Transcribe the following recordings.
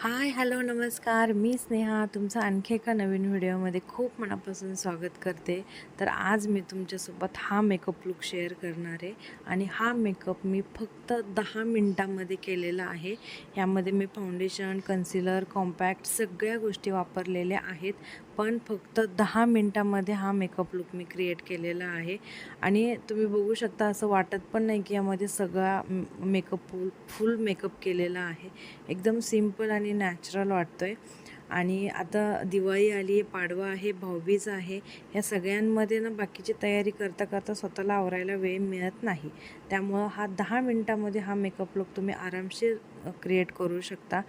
Hi hello नमस्कार. मी स्नेहा. तुमचं आणखी एका नवीन व्हिडिओमध्ये खूप मनापासून स्वागत करते. तर आज मी तुमच्यासोबत हा मेकअप लुक शेअर करणार आहे. आणि हा मेकअप मी फक्त दहा मिनटामध्ये केलेला आहे. यामध्ये मी फाउंडेशन कन्सिलर कॉम्पॅक्ट सगळ्या गोष्टी वापरलेल्या आहेत. पण फक्त दहा मिनटामध्ये हा मेकअप लुक मी क्रिएट केलेला आहे. आणि तुम्ही बघू शकता असं वाटत पण नाही की यामध्ये सगळा मेकअप फुल फुल मेकअप केलेला आहे. एकदम सिंपल आणि नॅचरल वाटतो आहे आणि आता दिवाळी आली आहे पाडवा आहे भाऊबीज आहे या सगळ्यांमध्ये ना बाकीची तयारी करता करता स्वतःला आवरायला वेळ मिळत नाही. त्यामुळं हा दहा मिनटामध्ये हा मेकअप लुक तुम्ही आरामशीर क्रिएट करू शकता.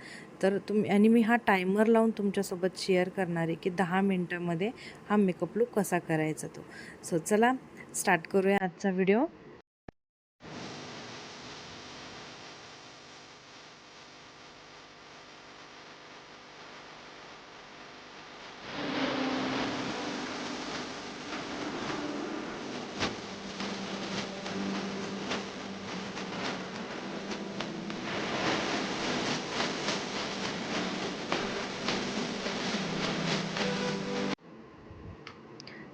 तर तुम्ही आणि मी हा टायमर लावून तुमच्यासोबत शेअर करणार आहे की दहा मिनटामध्ये हा मेकअप लुक कसा करायचा तो. सो चला स्टार्ट करूया आजचा व्हिडिओ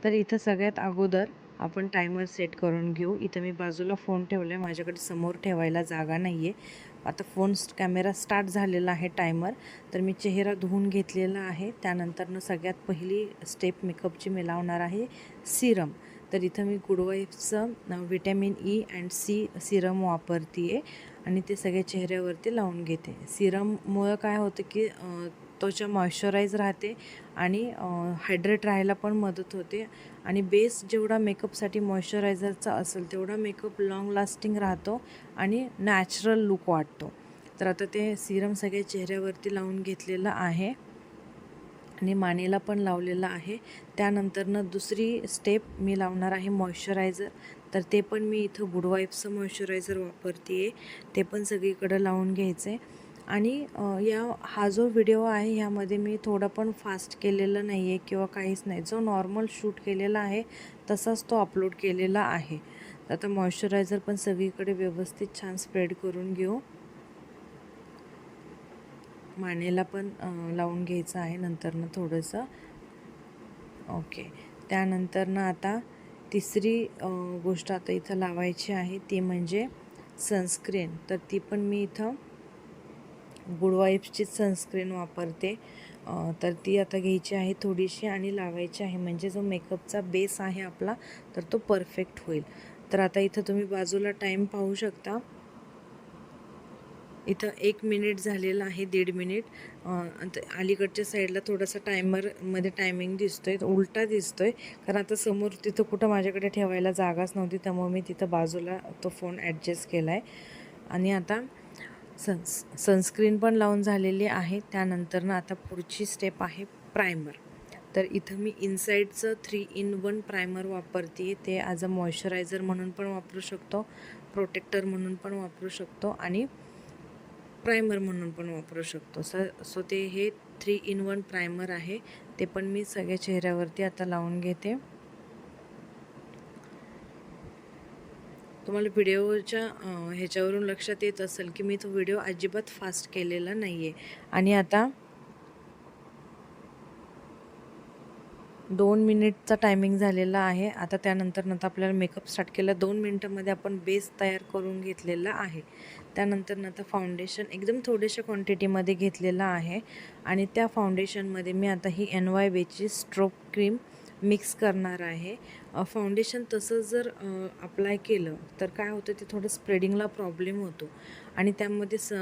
तर इथं सगळ्यात अगोदर आपण टायमर सेट करून घेऊ. इथं मी बाजूला फोन ठेवला आहे माझ्याकडे समोर ठेवायला जागा नाही आहे आता फोन कॅमेरा स्टार्ट झालेला आहे टायमर तर मी चेहरा धुवून घेतलेला आहे. त्यानंतरनं सगळ्यात पहिली स्टेप मेकअपची मी लावणार आहे सिरम तर इथं मी गुडवाईफचं vitamin E and C serum वापरते आहे आणि ते सगळ्या चेहऱ्यावरती लावून घेते. सिरममुळं काय होतं की त्वचा मॉइश्चराईज राहते आणि हायड्रेट राहायला पण मदत होते. आणि बेस जेवढा मेकअपसाठी मॉइश्चरायझरचा असेल तेवढा मेकअप लाँग लास्टिंग राहतो आणि नॅचरल लुक वाटतो. तर आता ते सिरम सगळ्या चेहऱ्यावरती लावून घेतलेलं आहे आणि मानेला पण लावलेलं आहे. त्यानंतरनं दुसरी स्टेप मी लावणार आहे मॉइश्चरायझर तर ते पण मी इथं गुडवाईफचं मॉइश्चरायझर वापरते आहे ते पण सगळीकडं लावून घ्यायचं आहे आणि या हा जो व्हिडिओ आहे ह्यामध्ये मी थोडं पण फास्ट केलेलं नाही आहे किंवा काहीच नाही. जो नॉर्मल शूट केलेला आहे तसाच तो अपलोड केलेला आहे. आता मॉइश्चरायझर पण सगळीकडे व्यवस्थित छान स्प्रेड करून घेऊ. मानेला पण लावून घ्यायचं आहे नंतरनं थोडंसं. ओके. त्यानंतरनं आता तिसरी गोष्ट आता इथं लावायची आहे ती म्हणजे सनस्क्रीन. तर ती पण मी इथं गुडवाईप्सचीच सनस्क्रीन वापरते. तर ती आता घ्यायची आहे थोडीशी आणि लावायची आहे. म्हणजे जो मेकअपचा बेस आहे आपला तर तो परफेक्ट होईल. तर आता इथं तुम्ही बाजूला टाईम पाहू शकता. इथं एक मिनिट झालेलं आहे दीड मिनिट अलीकडच्या साईडला थोडासा टायमरमध्ये टायमिंग दिसतो आहे उलटा दिसतो आहे कारण आता समोर तिथं कुठं माझ्याकडे ठेवायला जागाच नव्हती त्यामुळे मी तिथं बाजूला तो फोन ॲडजस्ट केला आहे आणि आता सन्स सनस्क्रीन पण लावून झालेली आहे. त्यानंतरनं आता पुढची स्टेप आहे प्रायमर तर इथं मी इनसाईडचं थ्री इन वन प्रायमर वापरते ते ॲज अ मॉइश्चरायझर म्हणून पण वापरू शकतो प्रोटेक्टर म्हणून पण वापरू शकतो आणि प्रायमर म्हणून पण वापरू शकतो. स सो ते हे थ्री इन वन प्रायमर आहे. ते पण मी सगळ्या चेहऱ्यावरती आता लावून घेते. तुम्हाला व्हिडिओच्या ह्याच्यावरून लक्षात येत असेल की मी तो व्हिडिओ अजिबात फास्ट केलेला नाही आहे आणि आता दोन मिनिटचा टायमिंग झालेला आहे. आता त्यानंतर नंतर आपल्याला मेकअप स्टार्ट केला. दोन मिनटामध्ये आपण बेस तयार करून घेतलेला आहे. त्यानंतर नंतर फाउंडेशन एकदम थोड्याशा क्वांटिटीमध्ये घेतलेलं आहे. आणि त्या फाउंडेशनमध्ये मी आता ही एन वाय बेची स्ट्रोक क्रीम मिक्स करणार आहे. फाउंडेशन तसं जर अप्लाय केलं तर काय होतं ते थोडं स्प्रेडिंगला प्रॉब्लेम होतो. आणि त्यामध्ये स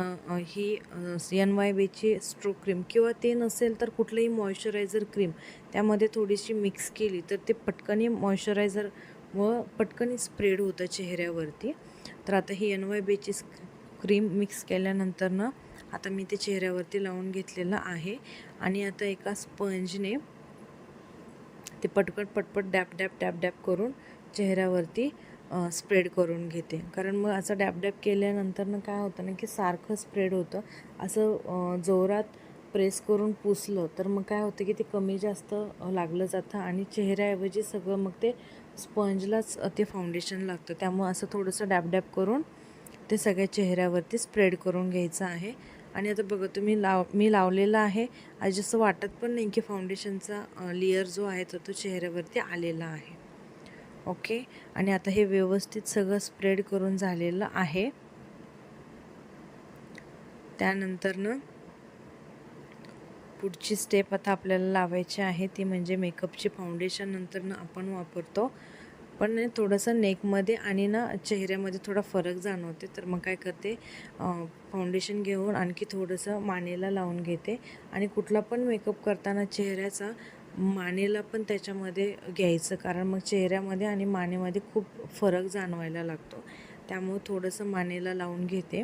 ही एन वाय बेची स्ट्रोक क्रीम किंवा ते नसेल तर कुठलंही मॉइश्चरायझर क्रीम त्यामध्ये थोडीशी मिक्स केली तर ते पटकनी मॉइश्चरायझर व पटकनी स्प्रेड होतं चेहऱ्यावरती. तर आता ही एन वाय बेची क्रीम मिक्स केल्यानंतरनं आता मी ते चेहऱ्यावरती लावून घेतलेलं आहे. आणि आता एका स्पंजने ते पटपट पटपट डॅप डॅप डॅप डॅप करून चेहऱ्यावरती स्प्रेड करून घेते. कारण मग असं डॅप डॅप केल्यानंतर काय होतं ना की सारखं स्प्रेड होतं. असं जोरात प्रेस करून पुसलं तर मग काय होतं की ते कमी जास्त लागलं जातं आणि चेहऱ्याऐवजी सगळं मग ते स्पंजलाच ते फाउंडेशन लागतं. त्यामुळं असं थोडंसं डॅप डॅप करून ते सगळ्या चेहऱ्यावरती स्प्रेड करून घ्यायचं आहे. आणि आता बघा तुम्ही लाव मी लावलेलं आहे. आज जसं वाटत पण नाही की फाउंडेशनचा लेअर जो आहे तो तो चेहऱ्यावरती आलेला आहे. ओके आणि आता हे व्यवस्थित सगळं स्प्रेड करून झालेलं आहे. त्यानंतरनं पुढची स्टेप आता आपल्याला लावायची आहे ती म्हणजे मेकअपची फाउंडेशन नंतरनं आपण वापरतो. पण थोडंसं नेकमध्ये आणि ना चेहऱ्यामध्ये थोडा फरक जाणवते. तर मग काय करते फाउंडेशन घेऊन आणखी थोडंसं मानेला लावून घेते. आणि कुठला पण मेकअप करताना चेहऱ्याचा मानेला पण त्याच्यामध्ये घ्यायचं. कारण मग चेहऱ्यामध्ये आणि मानेमध्ये खूप फरक जाणवायला लागतो. त्यामुळं थोडंसं मानेला लावून घेते.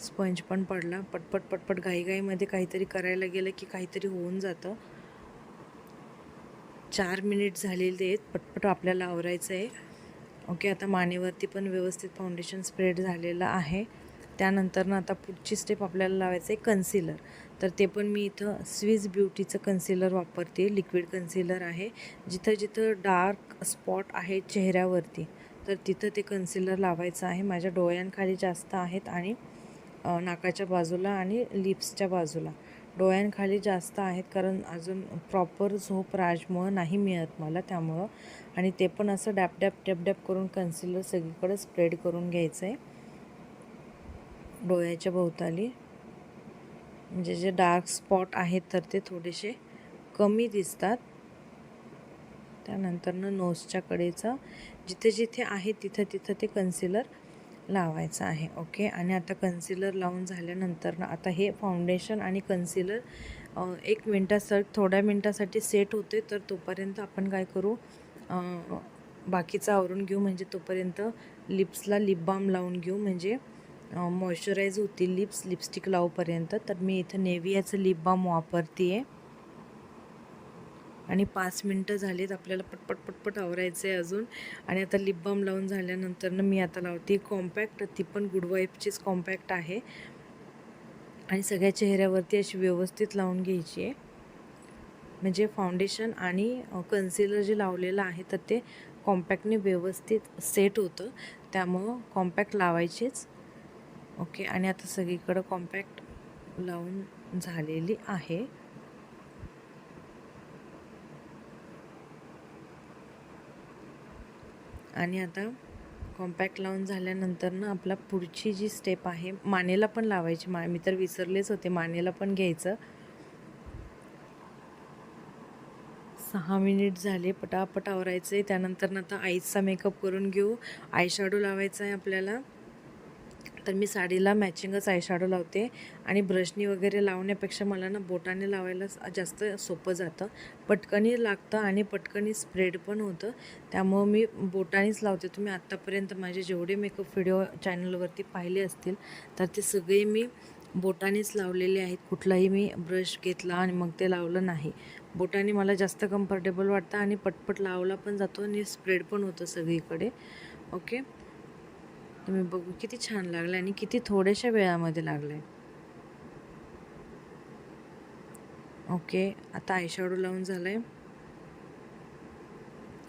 स्पंज पण पडला. पटपट पटपट घाईघाईमध्ये काहीतरी करायला गेलं की काहीतरी होऊन जातं. चार मिनिट झालेले आहेत. पटपट आपल्याला आवरायचं आहे ओके आता मानेवरती पण व्यवस्थित फाउंडेशन स्प्रेड झालेलं आहे. त्यानंतर ना आता पुढची स्टेप आपल्याला लावायचं आहे कन्सिलर तर ते पण मी इथं स्विस ब्युटीचं कन्सिलर वापरते. लिक्विड कन्सिलर आहे. जिथं जिथं डार्क स्पॉट आहे चेहऱ्यावरती तर तिथं ते कन्सिलर लावायचं आहे. माझ्या डोळ्यांखाली जास्त आहेत आणि नाकाच्या बाजूला आणि लिप्सच्या बाजूला. डोळ्यांखाली जास्त आहेत कारण अजून प्रॉपर झोप राजमुळं नाही मिळत मला त्यामुळं. आणि ते पण असं डॅप डॅप डॅप डॅप करून कन्सिलर सगळीकडे स्प्रेड करून घ्यायचं आहे डोळ्याच्या भोवताली. म्हणजे जे डार्क स्पॉट आहेत तर ते थोडेसे कमी दिसतात. त्यानंतरनं नोजच्या कडेचं. जिथे जिथे आहे तिथं तिथं ते कन्सिलर लावायचं आहे ओके? आणि आता कन्सिलर लावून झाल्यानंतर ना आता हे फाउंडेशन आणि कन्सिलर एक मिनटासाठी थोड्या मिनटासाठी सेट होते तर तोपर्यंत आपण काय करू? बाकीचं आवरून घेऊ म्हणजे तोपर्यंत लिप्सला लिप बाम लावून घेऊ म्हणजे मॉइश्चराईज होतील लिप्स लिपस्टिक लावूपर्यंत. तर मी इथं नेव्हियाचं लिप बाम वापरते आहे आणि पाच मिनटं झालीत आपल्याला पटपट पटपट आवरायचं आहे अजून. आणि आता लिप बाम लावून झाल्यानंतर मी आता लावते कॉम्पॅक्ट ती पण गुडवाईफचीच कॉम्पॅक्ट आहे. आणि सगळ्या चेहऱ्यावरती अशी व्यवस्थित लावून घ्यायची आहे. म्हणजे फाउंडेशन आणि कन्सिलर जे लावलेलं आहे तर ते कॉम्पॅक्टने व्यवस्थित सेट होतं. त्यामुळं कॉम्पॅक्ट लावायचीच. ओके आणि आता सगळीकडं कॉम्पॅक्ट लावून झालेली आहे. आणि आता कॉम्पॅक्ट लावून झाल्यानंतर ना आपला पुढची जी स्टेप आहे मानेला पण लावायची. मा मी तर विसरलेच होते मानेला पण घ्यायचं. सहा मिनिट झाले पटापट आवरायचं आहे त्यानंतर आता आईचा मेकअप करून घेऊ. आयशॅडो लावायचा आहे आपल्याला. तर मी साडीला मॅचिंगच आयशॅडो लावते आणि ब्रशनी वगैरे लावण्यापेक्षा मला ना बोटाने लावायला जास्त सोपं जातं. पटकनी लागतं आणि पटकनी स्प्रेड पण होतं. त्यामुळं मी बोटानेच लावते. तुम्ही आत्तापर्यंत माझे जेवढे मेकअप व्हिडिओ चॅनलवरती पाहिले असतील तर ते सगळे मी बोटानेच लावलेले आहेत. कुठलाही मी ब्रश घेतला आणि मग ते लावलं नाही. बोटाने मला जास्त कम्फर्टेबल वाटतं आणि पटपट लावला पण जातो आणि स्प्रेड पण होतं सगळीकडे. ओके? तुम्ही बघू किती छान लागलं आणि किती थोड्याशा वेळामध्ये लागलं आहे ओके आता आयशॅडो लावून झालं आहे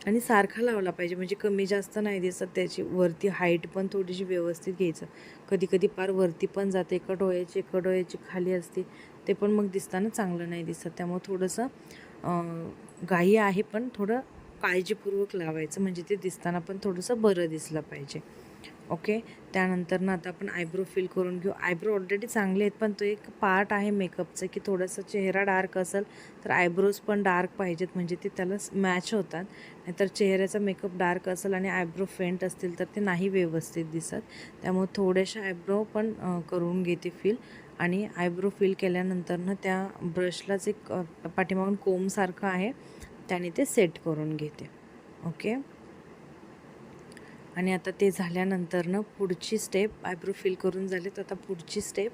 आणि सारखा लावला पाहिजे म्हणजे कमी जास्त नाही दिसत त्याची. वरती हाईट पण थोडीशी व्यवस्थित घ्यायचं. कधी कधी पार वरती पण जाते एका डोळ्याची एका डोळ्याची खाली असते. ते पण मग दिसताना चांगलं नाही दिसत. त्यामुळे थोडंसं गाई आहे पण थोडं काळजीपूर्वक लावायचं. म्हणजे ते दिसताना पण थोडंसं बरं दिसलं पाहिजे. ओके? त्यानंतर ना आता आपण आयब्रो फिल करून घेऊ. आयब्रो ऑलरेडी चांगले आहेत पण तो एक पार्ट आहे मेकअपचं की थोडंसं चेहरा डार्क असेल तर आयब्रोज पण डार्क पाहिजेत. म्हणजे ते त्याला मॅच होतात. नाहीतर चेहऱ्याचा मेकअप डार्क असेल आणि आयब्रो फेंट असतील तर ते नाही व्यवस्थित दिसत. त्यामुळे थोड्याशा आयब्रो पण करून घेते फिल आणि आयब्रो फिल केल्यानंतर ना त्या ब्रशलाच एक पाठीमागून कोमसारखं आहे. त्याने ते सेट करून घेते. ओके? आणि आता ते झाल्यानंतरनं पुढची स्टेप आयब्रो फिल करून झाले तर आता पुढची स्टेप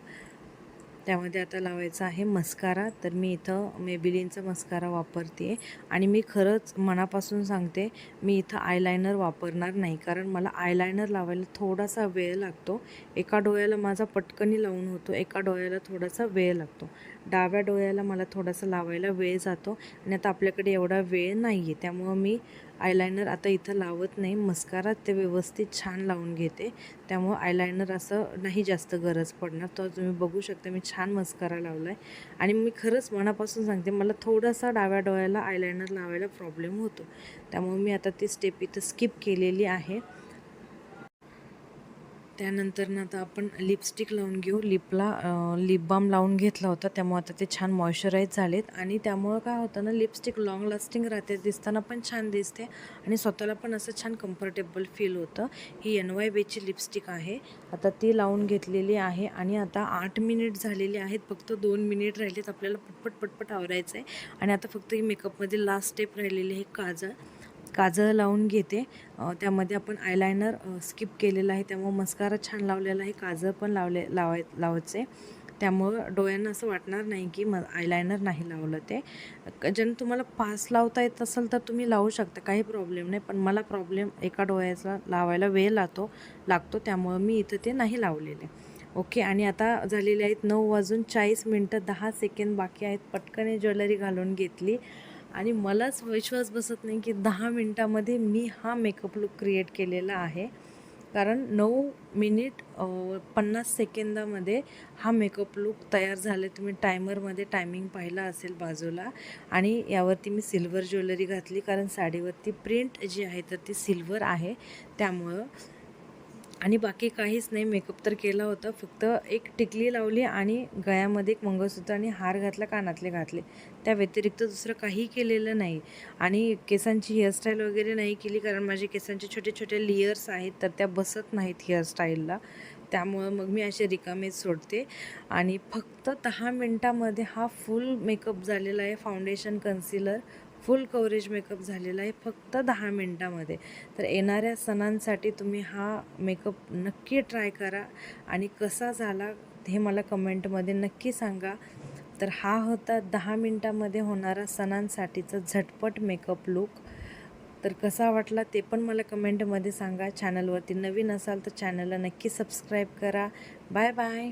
त्यामध्ये आता लावायचं आहे मस्कारा तर मी इथं मेबिलिनचा मस्कारा वापरते आणि मी खरंच मनापासून सांगते मी इथं आयलायनर वापरणार नाही. कारण मला आयलायनर लावायला थोडासा वेळ लागतो. एका डोळ्याला माझा पटकनी लावून होतो. एका डोळ्याला थोडासा वेळ लागतो. डाव्या डोळ्याला मला थोडासा लावायला वेळ जातो आणि आता आपल्याकडे एवढा वेळ नाही आहे त्यामुळं मी आयलायनर आता इथं लावत नाही. मस्कारा ते व्यवस्थित छान लावून घेते. त्यामुळं आयलायनर असं नाही जास्त गरज पडणार. तर तुम्ही बघू शकता मी छान मस्कारा लावला आहे आणि मी खरंच मनापासून सांगते मला थोडासा डाव्या डोळ्याला आयलायनर लावायला प्रॉब्लेम होतो. त्यामुळे मी आता ती स्टेप इथं स्किप केलेली आहे. त्यानंतर ना आता आपण लिपस्टिक लावून घेऊ. लिपला लिप बाम लावून घेतला होता. त्यामुळे आता ते छान मॉइश्चराईज झालेत. आणि त्यामुळं काय होतं ना लिपस्टिक लाँग लास्टिंग राहते दिसताना पण छान दिसते. आणि स्वतःला पण असं छान कम्फर्टेबल फील होतं. ही एन वाय बेची लिपस्टिक आहे. आता ती लावून घेतलेली आहे. आणि आता आठ मिनिट झालेली आहेत. फक्त दोन मिनिट राहिलेत. आपल्याला पटपट पटपट आवरायचं आहे आणि आता फक्त ही मेकअपमध्ये लास्ट स्टेप राहिलेली आहे काजळ. काजळ लावून घेते. त्यामध्ये आपण आयलायनर स्किप केलेलं आहे. त्यामुळं मस्कारा छान लावलेला आहे. काजळ पण लावले लावाय लावायचे. त्यामुळं डोळ्यांना असं वाटणार नाही की म आयलायनर नाही लावलं ते. ज्यांना तुम्हाला पास लावता येत असेल तर तुम्ही लावू शकता. काही प्रॉब्लेम नाही. पण मला प्रॉब्लेम एका डोळ्याचा लावायला वेळ लागतो लागतो. त्यामुळं मी इथं ते नाही लावलेले. ओके. आणि आता झालेले आहेत नऊ वाजून चाळीस मिनटं. दहा सेकंड बाकी आहेत. पटकन ज्वेलरी घालून घेतली. आणि मलाच विश्वास बसत नाही की दहा मिनटामध्ये मी हा मेकअप लुक क्रिएट केलेला आहे. कारण नऊ मिनिट पन्नास सेकंदामध्ये हा मेकअप लुक तयार झाले. तुम्ही टायमरमध्ये टायमिंग पाहिला असेल बाजूला. आणि यावरती मी सिल्वर ज्वेलरी घातली. कारण साडीवरती प्रिंट जी आहे तर ती सिल्वर आहे. त्यामुळं आणि बाकी काहीच नाही मेकअप तर केला होता. फक्त एक टिकली लावली आणि गळ्यामध्ये एक मंगळसूत्र आणि हार घातला कानातले घातले. त्या व्यतिरिक्त दुसरं काही केलेलं नाही. आणि केसांची हेअरस्टाईल वगैरे नाही केली कारण माझे केसांचे छोटे छोटे लेयर्स आहेत तर त्या बसत नाहीत हेअरस्टाईलला त्यामुळं मग मी असे रिकामेच सोडते. आणि फक्त दहा मिनटामध्ये हा फुल मेकअप झालेला आहे foundation concealer full coverage makeup झालेला आहे फक्त दहा मिनटामध्ये. तर येणाऱ्या सणांसाठी तुम्ही हा मेकअप नक्की ट्राय करा आणि कसा झाला हे मला कमेंटमध्ये नक्की सांगा. तर हा होता दहा मिनटामध्ये होणारा सणांसाठीचा झटपट मेकअप लुक. तर कसा वाटला ते पण मला कमेंटमध्ये सांगा. चॅनलवरती नवीन असाल तर चॅनलला नक्की सबस्क्राईब करा. Bye bye.